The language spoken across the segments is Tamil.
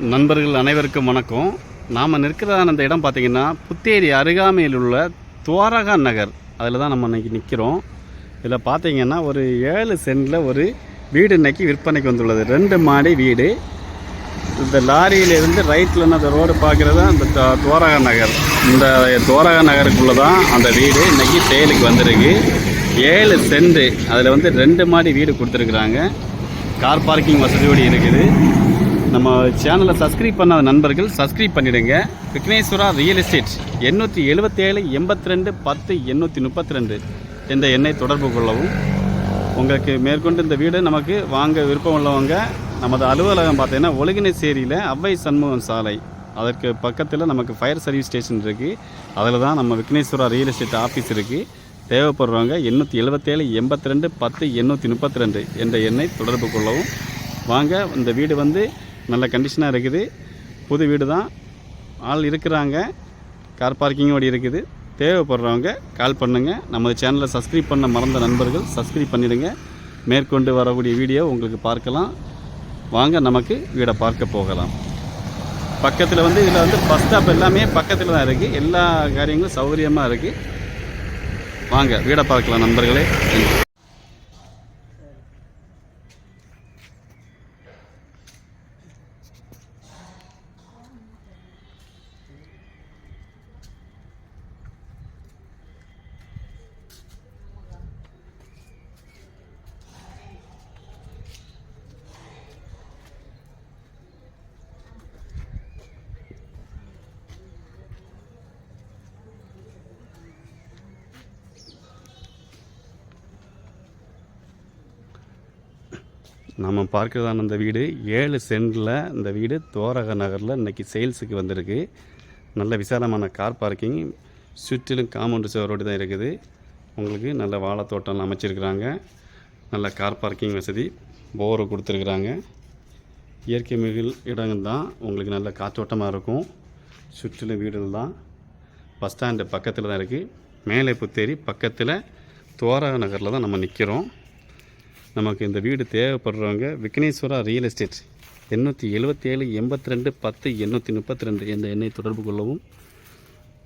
நண்பர்கள் அனைவருக்கும் வணக்கம். நாம் நிற்கிறதான அந்த இடம் பார்த்திங்கன்னா புத்தேரி அருகாமையில் உள்ள துவாரகா நகர். அதில் தான் நம்ம இன்றைக்கி நிற்கிறோம். இதில் பார்த்திங்கன்னா ஒரு ஏழு சென்டில் ஒரு வீடு இன்றைக்கி விற்பனைக்கு வந்துள்ளது. ரெண்டு மாடி வீடு. இந்த லாரியிலேருந்து ரைட்டில் அந்த ரோடு பார்க்குறது அந்த து- துவாரகா நகர். இந்த துவாரகா நகருக்குள்ளே தான் அந்த வீடு இன்றைக்கி சேலுக்கு வந்திருக்கு. ஏழு சென்ட். அதில் வந்து ரெண்டு மாடி வீடு கொடுத்துருக்குறாங்க. கார் பார்க்கிங் வசதியோடு இருக்குது. நம்ம சேனலை சப்ஸ்கிரைப் பண்ணாத நண்பர்கள் சப்ஸ்கிரைப் பண்ணிடுங்க. விக்னேஸ்வரா ரியல் எஸ்டேட் எண்ணூற்றி எழுபத்தேழு எண்பத்தி ரெண்டு பத்து எண்ணூற்றி முப்பத்தி ரெண்டு என்ற எண்ணை தொடர்பு கொள்ளவும். உங்களுக்கு மேற்கொண்டு இந்த வீடு நமக்கு வாங்க விருப்பம் உள்ளவங்க நமது அலுவலகம் பார்த்தீங்கன்னா ஒழுகினேசேரியில் அவ்வை சண்முகம் சாலை. அதற்கு பக்கத்தில் நமக்கு ஃபயர் சர்வீஸ் ஸ்டேஷன் இருக்குது அதில் தான் நம்ம விக்னேஸ்வரா ரியல் எஸ்டேட் ஆஃபீஸ் இருக்குது தேவைப்படுறவங்க எண்ணூற்றி எழுபத்தேழு எண்பத்தி ரெண்டு பத்து எண்ணூற்றி முப்பத்தி ரெண்டு என்ற எண்ணை தொடர்பு கொள்ளவும். வாங்க இந்த வீடு வந்து நல்ல கண்டிஷனாக இருக்குது. புது வீடு தான் ஆள் இருக்கிறாங்க. கார் பார்க்கிங்கோடு இருக்குது. தேவைப்படுறவங்க கால் பண்ணுங்கள் நமது சேனலை சப்ஸ்கிரைப் பண்ண மறந்த நண்பர்கள் சப்ஸ்கிரைப் பண்ணிடுங்க. மேற்கொண்டு வரக்கூடிய வீடியோ உங்களுக்கு பார்க்கலாம். வாங்க நமக்கு வீடை பார்க்க போகலாம். பக்கத்தில் வந்து இதில் வந்து பஸ் ஸ்டாப் எல்லாமே பக்கத்தில் தான் இருக்குது எல்லா காரியங்களும் சௌகரியமாக இருக்குது வாங்க வீடை பார்க்கலாம் நண்பர்களே. நம்ம பார்க்கிறதான அந்த வீடு ஏழு சென்டில் இந்த வீடு தோரக நகரில் இன்னைக்கு சேல்ஸுக்கு வந்திருக்கு. நல்ல விசாலமான கார் பார்க்கிங் சுற்றிலும் காம்பவுண்டு சுவரோடு தான் இருக்குது. உங்களுக்கு நல்ல வாழைத்தோட்டம் அமைச்சிருக்கிறாங்க. நல்ல கார் பார்க்கிங் வசதி போரு கொடுத்துருக்குறாங்க. இயற்கை மிகில் இடங்கள் தான் உங்களுக்கு நல்ல காற்றோட்டமாக இருக்கும். சுற்றிலும் வீடுகள் தான். பஸ் ஸ்டாண்டு பக்கத்தில் தான் இருக்குது மேலே புத்தேரி பக்கத்தில் தோரக நகரில் தான் நம்ம நிற்கிறோம் நமக்கு இந்த வீடு தேவைப்படுறவங்க விக்னேஸ்வரா ரியல் எஸ்டேட் எண்ணூற்றி எழுபத்தேழு எண்பத்தி ரெண்டு பத்து எண்ணூற்றி முப்பத்தி ரெண்டு என்ற எண்ணெய் தொடர்பு கொள்ளவும்.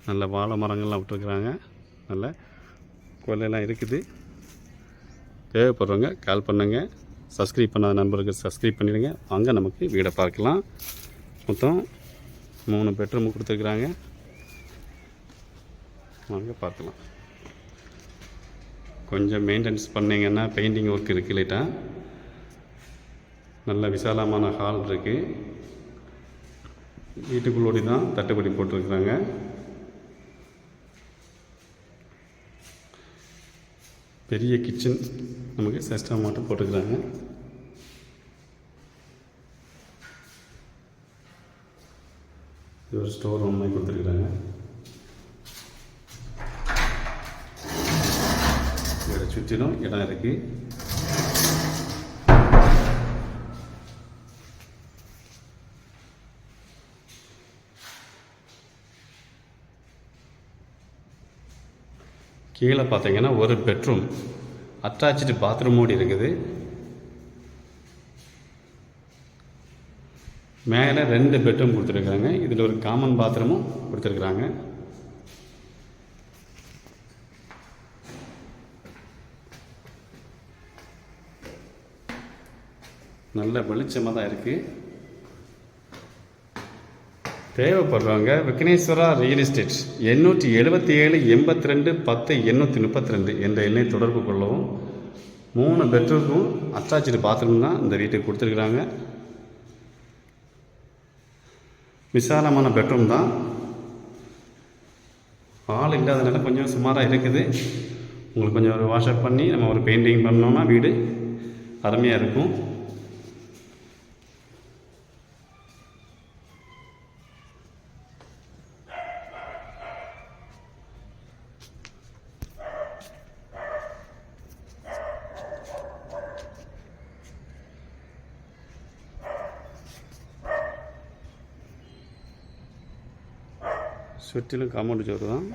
நல்ல வாழை மரங்கள்லாம் விட்டுருக்குறாங்க. நல்ல கொல்லையெல்லாம் இருக்குது. தேவைப்படுறவங்க கால் பண்ணுங்க. சப்ஸ்கிரைப் பண்ணாத நண்பர்கள் சப்ஸ்கிரைப் பண்ணிடுங்க. வாங்க நமக்கு வீடை பார்க்கலாம். மொத்தம் மூணு பெட்ரூம் கொடுத்துருக்குறாங்க. வாங்க பார்க்கலாம். கொஞ்சம் மெயின்டெனன்ஸ் பண்ணிங்கன்னா பெயிண்டிங் ஒர்க் இருக்குது லேட்டா நல்ல விசாலமான ஹால் இருக்குது வீட்டுக்குள்ளோடி தான் தட்டுப்படி போட்டிருக்கிறாங்க. பெரிய கிச்சன் நமக்கு சிஸ்டம் மட்டும் போட்டுக்கிறாங்க. இது ஒரு ஸ்டோர் ரூம் மாதிரி கொடுத்துருக்குறாங்க. சுற்றிலும் இடம் இருக்குது கீழே பார்த்தீங்கன்னா ஒரு பெட்ரூம் அட்டாச்சு பாத்ரூமோடு இருக்குது. மேலே ரெண்டு பெட்ரூம் கொடுத்துருக்காங்க இதில் ஒரு காமன் பாத்ரூமும் கொடுத்துருக்குறாங்க. நல்ல வெளிச்சமாக தான் இருக்குது தேவைப்படுறவங்க விக்னேஸ்வரா ரியல் எஸ்டேட் எண்ணூற்றி எழுபத்தி ஏழு எண்பத்தி ரெண்டு பத்து எண்ணூற்றி முப்பத்தி ரெண்டு என்ற எண்ணை தொடர்பு கொள்ளவும். மூணு பெட்ரூமும் அட்டாச்சு பாத்ரூம் தான் இந்த வீட்டுக்கு கொடுத்துருக்குறாங்க. விசாலமான பெட்ரூம் தான். ஆள் இல்லாதனால கொஞ்சம் சுமாராக இருக்குது. உங்களுக்கு கொஞ்சம் ஒரு வாஷப் பண்ணி நம்ம ஒரு பெயிண்டிங் பண்ணோம்னா வீடு அருமையாக இருக்கும். சுற்றிலும் காம்பவுண்ட் சோறு தான்.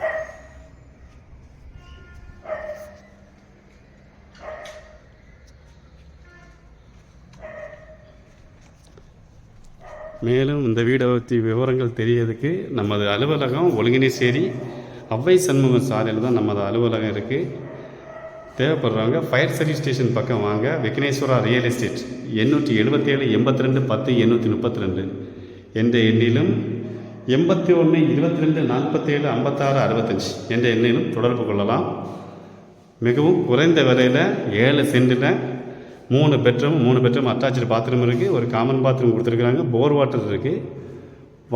மேலும் இந்த வீடை பற்றி விவரங்கள் தெரியறதுக்கு நமது அலுவலகம் ஒழுங்கினேசேரி அவ்வை சண்முகம் சாலையில் தான் நமது அலுவலகம் இருக்குது தேவைப்படுறவங்க ஃபயர் சர்வீஸ் ஸ்டேஷன் பக்கம் வாங்க. விக்னேஸ்வரா ரியல் எஸ்டேட் எண்ணூற்றி எழுபத்தேழு எண்பத்தி ரெண்டு பத்து எண்ணூற்றி முப்பத்தி ரெண்டு என்ற எண்ணிலும் எண்பத்தி ஒன்று இருபத்தி ரெண்டு நாற்பத்தேழு ஐம்பத்தாறு அறுபத்தஞ்சு என்ற எண்ணிலும் தொடர்பு கொள்ளலாம். மிகவும் குறைந்த விலையில் ஏழு சென்டில் மூணு பெட்ரூம் மூணு பெட்ரூம் அட்டாச்சு பாத்ரூம் இருக்குது ஒரு காமன் பாத்ரூம் கொடுத்துருக்குறாங்க போர் வாட்டர் இருக்குது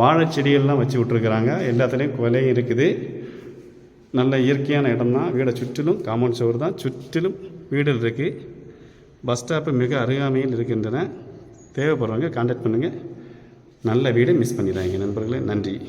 வாழை செடியெல்லாம் வச்சு விட்ருக்குறாங்க எல்லாத்துலேயும் கொலையும் இருக்குது. நல்ல இயற்கையான இடம் தான் வீடை சுற்றிலும் காமன் சுவர் தான் சுற்றிலும் வீடு இருக்குது பஸ் ஸ்டாப்பு மிக அருகாமையில் இருக்கின்றன. தேவைப்படுறவங்க கான்டாக்ட் பண்ணுங்கள் நல்ல வீடை மிஸ் பண்ணிடாதீங்க நண்பர்களே. நன்றி.